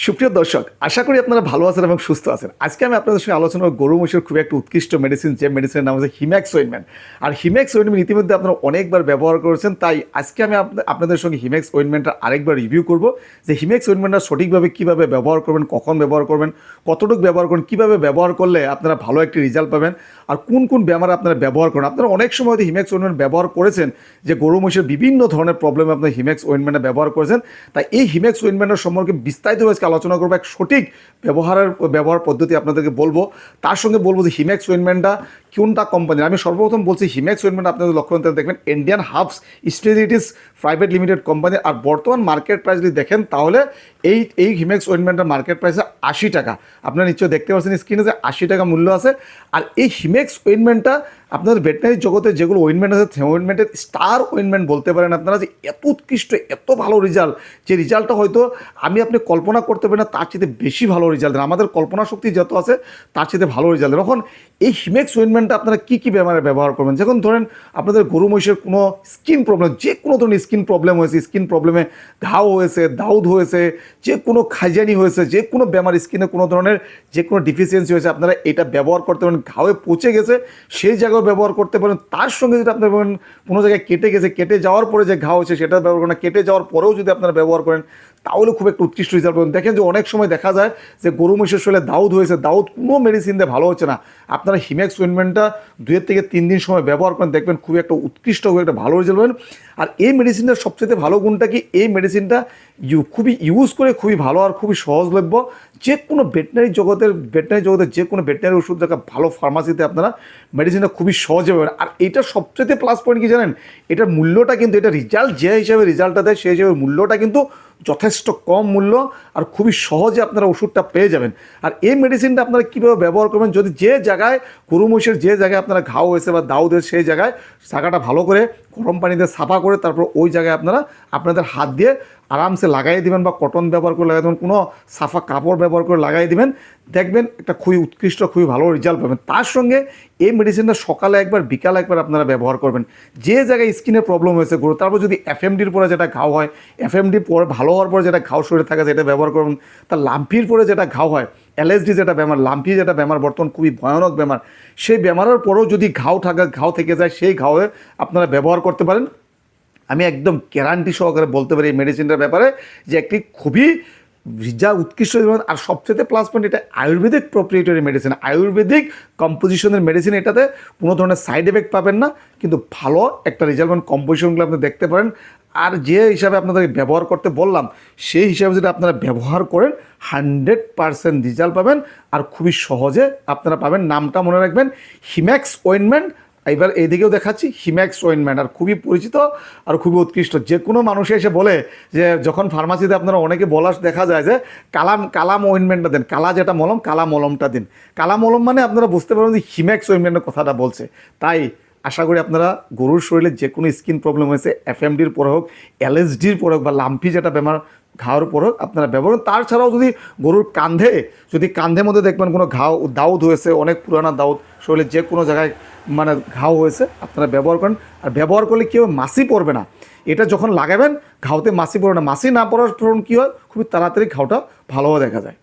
সুপ্রিয় দর্শক, আশা করি আপনারা ভালো আছেন এবং সুস্থ আছেন। আজকে আমি আপনাদের সঙ্গে আলোচনা গরু মহিষের খুব একটা উৎকৃষ্ট মেডিসিন যে মেডিসিনের নাম হচ্ছে হিম্যাক্স ওয়েনমেন্ট আর হিম্যাক্স ওয়েনমেন্ট ইতিমধ্যে আপনারা অনেকবার ব্যবহার করেছেন, তাই আজকে আমি আপনা- আপনাদের সঙ্গে হিম্যাক্স ওয়েনমেন্টটা আরেকবার রিভিউ করব। যে হিম্যাক্স ওয়েনমেন্টটা সঠিকভাবে কীভাবে ব্যবহার করবেন, কখন ব্যবহার করবেন, কতটুকু ব্যবহার করবেন, কীভাবে ব্যবহার করলে আপনারা ভালো একটি রেজাল্ট পাবেন, আর কোন কোন ব্যামার আপনারা ব্যবহার করেন। আপনারা অনেক সময় হয়তো হিম্যাক্স ওয়েনমেন্ট ব্যবহার করেছেন, যে গরু মহিষের বিভিন্ন ধরনের প্রবলেমে আপনার হিম্যাক্স ওয়েনমেন্টটা ব্যবহার করেছেন। তাই এই হিম্যাক্স ওয়েনমেন্টের সম্পর্কে বিস্তারিত আলোচনা করব এক সঠিক ব্যবহারের, ব্যবহার পদ্ধতি আপনাদেরকে বলব। তার সঙ্গে বলব যে হিমেক্স ওয়েনমেন্টটা কোনটা কোম্পানির আমি সর্বপ্রথম বলছি হিমেক্স ওয়েনমেন্ট আপনাদের লক্ষ্য করতে দেখবেন Indian herbs specialities private limited company আর বর্তমান মার্কেট প্রাইস যদি দেখেন, তাহলে এই এই হিমেক্স ওয়েনমেন্টের মার্কেট প্রাইস আশি টাকা। আপনারা নিশ্চয়ই দেখতে পাচ্ছেন স্ক্রিনে যে আশি টাকা মূল্য আছে। আর এই হিমেক্স ওয়েনমেন্টটা আপনাদের ভেটেনারি জগতে যেগুলো ওয়েনমেন্ট আছে সেই ওয়েনমেন্টের স্টার ওয়েনমেন্ট বলতে পারেন আপনারা যে এত উৎকৃষ্ট, এত ভালো রেজাল্ট যে রেজাল্টটা হয়তো আমি আপনি কল্পনা করতে পারি না, তার চেয়ে বেশি ভালো রেজাল্ট দেন। আমাদের কল্পনা শক্তি যত আছে, তার চেয়ে ভালো রেজাল্ট দেন। এখন এই হিমেক্স ওয়েনমেন্টটা আপনারা কী কী ব্যাপারে ব্যবহার করবেন? যখন ধরেন আপনাদের গরু, মহিষের কোনো স্কিন প্রবলেম যে কোনো ধরনের স্কিন প্রবলেম হয়েছে স্কিন প্রবলেমে ঘাও হয়েছে, দাউদ হয়েছে, যে কোনো খাইজানি হয়েছে, যে কোনো ব্যামার স্কিনে কোনো ধরনের যে কোনো ডিফিসিয়েন্সি হয়েছে, আপনারা এটা ব্যবহার করতে পারেন। ঘাওয়ে পচে গেছে, সেই জায়গায় ব্যবহার করতে পারেন, তার সঙ্গে যদি আপনার কোনো জায়গায় কেটে গেছে, কেটে যাওয়ার পরে যে ঘা হয়েছে সেটা ব্যবহার করেন কেটে যাওয়ার পরেও যদি আপনারা ব্যবহার করেন, তাহলে খুব একটা উৎকৃষ্ট রেজাল্ট পাবেন। দেখেন যে অনেক সময় দেখা যায় যে গরু মহিষের শরীরে দাউদ হয়েছে, দাউদ কোনো মেডিসিন দিয়ে ভালো হচ্ছে না। আপনারা হিমেক্স ওয়েনমেন্টটা দুয়ের থেকে তিন দিন সময় ব্যবহার করেন, দেখবেন খুব একটা উৎকৃষ্ট, খুব একটা ভালো রেজাল্ট পাবেন। আর এই মেডিসিনটার সবচেয়ে ভালো গুণটা কি? এই মেডিসিনটা ইউ খুবই ইউজ করে, খুবই ভালো আর খুবই সহজলভ্য। যে কোনো ভেটেনারি জগতের ভেটেনারি জগতের যে কোনো ভেটেনারি ওষুধ দেখা ভালো ফার্মাসিতে আপনারা মেডিসিনটা খুবই সহজে পাবেন। আর এটা সবচেয়ে প্লাস পয়েন্ট কি জানেন? এটার মূল্যটা কিন্তু, এটা রেজাল্ট যে হিসাবে রেজাল্টটা দেয়, সেই হিসাবে মূল্যটা কিন্তু যথেষ্ট কম মূল্য আর খুবই সহজে আপনারা ওষুধটা পেয়ে যাবেন। আর এই মেডিসিনটা আপনারা কীভাবে ব্যবহার করবেন? যদি যে জায়গায় গরু মহিষের যে জায়গায় আপনারা ঘাও হয়েছে বা দাউদ হয়েছে সেই জায়গায় জায়গাটা ভালো করে গরম পানিতে সাফা করে তারপর ওই জায়গায় আপনারা আপনাদের হাত দিয়ে আরামসে লাগাই দিবেন বা কটন ব্যবহার করে লাগাই দেবেন, কোনো সাফা কাপড় ব্যবহার করে লাগাই দিবেন। দেখবেন একটা খুবই উৎকৃষ্ট, খুবই ভালো রেজাল্ট পাবেন। তার সঙ্গে এই মেডিসিনটা সকালে একবার, বিকালে একবার আপনারা ব্যবহার করবেন। যে জায়গায় স্কিনের প্রবলেম হয়েছে, গরু, তারপর যদি এফএমডির পরে যেটা ঘাও হয় এফএমডি পরে ভালো হওয়ার পরে যেটা ঘাও শরীরে থাকে যেটা ব্যবহার করুন। তার লাম্পির পরে যেটা ঘাও হয় এলএসডি যেটা ব্যামার লাম্পি যেটা ব্যামার বর্তমান খুবই ভয়ানক ব্যামার সেই ব্যামারের পরেও যদি ঘাও থাকা, ঘাও থেকে যায়, সেই ঘাওয়ে আপনারা ব্যবহার করতে পারেন। আমি একদম গ্যারান্টি সহকারে বলতে পারি এই মেডিসিনটার ব্যাপারে যে একটি খুবই যা উৎকৃষ্ট আর সবচেয়ে প্লাস পয়েন্ট এটা আয়ুর্বেদিক প্রপ্রিয়েটরি মেডিসিন আয়ুর্বেদিক কম্পোজিশনের মেডিসিন এটাতে কোনো ধরনের সাইড এফেক্ট পাবেন না, কিন্তু ভালো একটা রেজাল্ট কম্পোজিশনগুলো আপনি দেখতে পারেন। আর যে হিসাবে আপনাদেরকে ব্যবহার করতে বললাম, সেই হিসাবে যদি আপনারা ব্যবহার করেন, হান্ড্রেড পারসেন্ট রেজাল্ট পাবেন আর খুবই সহজে আপনারা পাবেন। নামটা মনে রাখবেন, হিম্যাক্স ওয়েনমেন্ট এবার এইদিকেও দেখাচ্ছি, হিম্যাক্স ওয়েনমেন্ট আর খুবই পরিচিত আর খুবই উৎকৃষ্ট। যে কোনো মানুষে এসে বলে যে, যখন ফার্মাসিতে আপনারা অনেকে বলার দেখা যায় যে, কালাম কালাম ওয়েনমেন্টটা দেন, কালা যেটা মলম, কালা মলমটা দিন। কালা মলম মানে আপনারা বুঝতে পারবেন যে হিম্যাক্স ওয়েনমেন্টের কথাটা বলছে। তাই আশা করি আপনারা গরুর শরীরে যে কোনো স্কিন প্রবলেম হয়েছে এফএমডির পরে হোক এলএসডির পরে হোক বা লাম্পি যেটা বেমার উপর হোক আপনারা ব্যবহার করুন। তাছাড়াও যদি গরুর কান্ধে, যদি কান্ধের মধ্যে দেখবেন কোনো ঘাও, দাউদ হয়েছে, অনেক পুরানা দাউদ, শরীরে যে কোনো জায়গায় মানে ঘাও হয়েছে, আপনারা ব্যবহার করেন। আর ব্যবহার করলে কেউ মাসি পড়বে না। এটা যখন লাগাবেন, ঘাওতে মাসি পড়বে না। মাসি না পড়ার ফলন কী হয়? খুবই তাড়াতাড়ি ঘাওটা ভালোভাবে দেখা যায়।